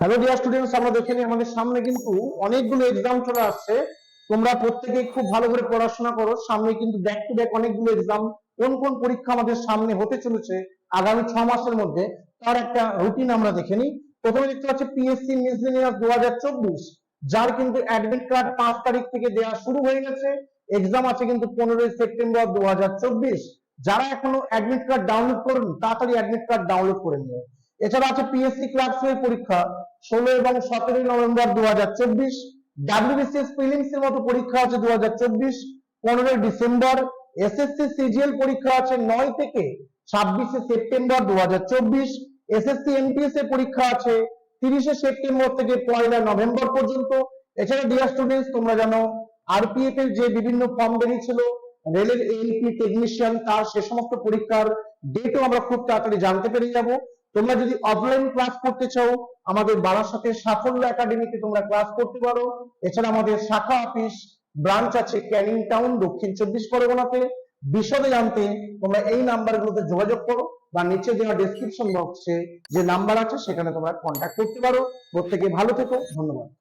Hello dear students আমরা দেখে নিই আমাদের সামনে কিন্তু অনেকগুলো এক্সাম চলে আসছে। তোমরা প্রত্যেকেই খুব ভালো করে পড়াশোনা করো। সামনে কিন্তু ব্যাক টু ব্যাক অনেকগুলো এক্সাম কোন কোন পরীক্ষা আমাদের সামনে হতে চলেছে আগামী ছ মাসের মধ্যে, তার একটা রুটিন আমরা দেখে নিই। প্রথমে দেখতে পাচ্ছি পিএসসি মিসলিনিয়াস দু হাজার চব্বিশ, যার কিন্তু অ্যাডমিট কার্ড পাঁচ তারিখ থেকে দেওয়া শুরু হয়ে গেছে। এক্সাম আছে কিন্তু পনেরোই সেপ্টেম্বর দু হাজার চব্বিশ। যারা এখনও অ্যাডমিট কার্ড ডাউনলোড করুন তাড়াতাড়ি অ্যাডমিট কার্ড ডাউনলোড করে নিও। এছাড়া আছে পিএসসি ক্লাস এর পরীক্ষা, ষোলো এবং সতেরোই নভেম্বর দু হাজার চব্বিশ ডাব্লিউবিসিএস প্রিলিমস এর মতো পরীক্ষা আছে দু হাজার চব্বিশ, পনেরোই ডিসেম্বর। এসএসসি সিজিএল পরীক্ষা আছে নয় থেকে ছাব্বিশে সেপ্টেম্বর দু হাজার চব্বিশ এসএসসি এমপিএস এর পরীক্ষা আছে তিরিশে সেপ্টেম্বর থেকে পয়লা নভেম্বর পর্যন্ত। এছাড়া ডিয়ার স্টুডেন্টস তোমরা জানো আরপিএফ এর যে বিভিন্ন ফর্ম বেরিয়েছিল রেলের এএলপি টেকনিশিয়ান তার সে সমস্ত পরীক্ষার ডেটও আমরা খুব তাড়াতাড়ি জানতে পেরে যাব। তোমরা যদি অফলাইন ক্লাস করতে চাও, আমাদের বারাসাতের সাফল্য একাডেমিতে তোমরা ক্লাস করতে পারো। এছাড়া আমাদের শাখা অফিস ব্রাঞ্চ আছে ক্যানিং টাউন দক্ষিণ চব্বিশ পরগনাতে। বিশদে জানতে তোমরা এই নাম্বারগুলোতে যোগাযোগ করো বা নিচে দেওয়া ডেসক্রিপশন বক্সে যে নাম্বার আছে, সেখানে তোমরা কন্ট্যাক্ট করতে পারো। প্রত্যেকে ভালো থেকো। ধন্যবাদ।